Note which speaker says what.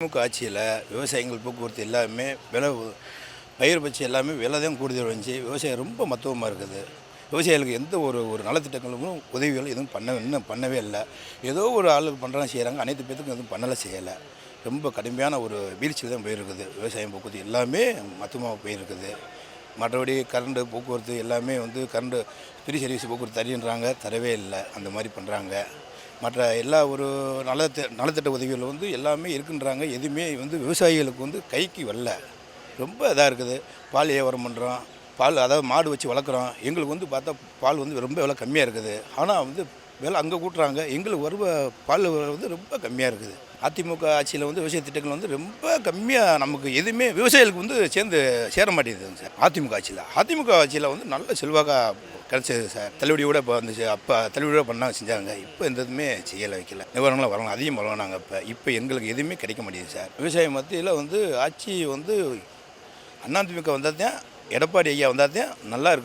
Speaker 1: திமுக ஆட்சியில் விவசாயிகள் போக்குவரத்து எல்லாமே விலை பயிர் பச்சை எல்லாமே விலை தான் கூடுதல் வந்துச்சு விவசாயம் ரொம்ப மத்துவமாக இருக்குது. விவசாயிகளுக்கு எந்த ஒரு ஒரு நலத்திட்டங்களும் உதவிகளும் எதுவும் பண்ண இன்னும் பண்ணவே இல்லை. ஏதோ ஒரு ஆளுக்கு பண்ணுறாங்க செய்கிறாங்க அனைத்து பேத்துக்கும் எதுவும் பண்ணலை செய்யலை. ரொம்ப கடுமையான ஒரு வீழ்ச்சியில் தான் போயிருக்குது. விவசாயம் போக்குவரத்து எல்லாமே மொத்தமாக போயிருக்குது. மற்றபடி கரண்டு போக்குவரத்து எல்லாமே வந்து கரண்டு ஃப்ரீ சர்வீஸ் போக்குவரத்து தருன்றாங்க. தரவே இல்லை. அந்த மாதிரி பண்ணுறாங்க மற்ற எல்லா ஒரு நலத்த நலத்திட்ட உதவிகள் வந்து எல்லாமே இருக்குன்றாங்க. எதுவுமே வந்து விவசாயிகளுக்கு வந்து கைக்கு வரல. ரொம்ப இதாக இருக்குது. பால் வியாபாரம் பண்ணுறோம் பால் அதாவது மாடு வச்சு வளர்க்குறோம். எங்களுக்கு வந்து பார்த்தா பால் வந்து ரொம்ப விலை கம்மியாக இருக்குது. ஆனால் வந்து வேலை அங்கே கூட்டுறாங்க. எங்களுக்கு வருவ பால் வந்து ரொம்ப கம்மியாக இருக்குது. அதிமுக ஆட்சியில் வந்து விவசாய திட்டங்கள் வந்து ரொம்ப கம்மியாக நமக்கு எதுவுமே விவசாயிகளுக்கு வந்து சேர்ந்து சேர மாட்டேங்குது சார். அதிமுக ஆட்சியில். அதிமுக ஆட்சியில் வந்து நல்ல செல்வாக்காக கிடச்சது சார். தள்ளுபடியோட இப்போ வந்துச்சு அப்போ தள்ளுபடியோட பண்ணால் செஞ்சாங்க. இப்போ எந்த இதுவுமே செய்யலை வைக்கல. நிவாரணங்களும் வரணும் அதிகம் வரணும் இப்போ. இப்போ எங்களுக்கு எதுவுமே கிடைக்க மாட்டேங்குது சார். விவசாய மத்தியில் வந்து ஆட்சி வந்து அதிமுக வந்தால் தான் எடப்பாடி ஐயா வந்தால் தான் நல்லா இருக்கும்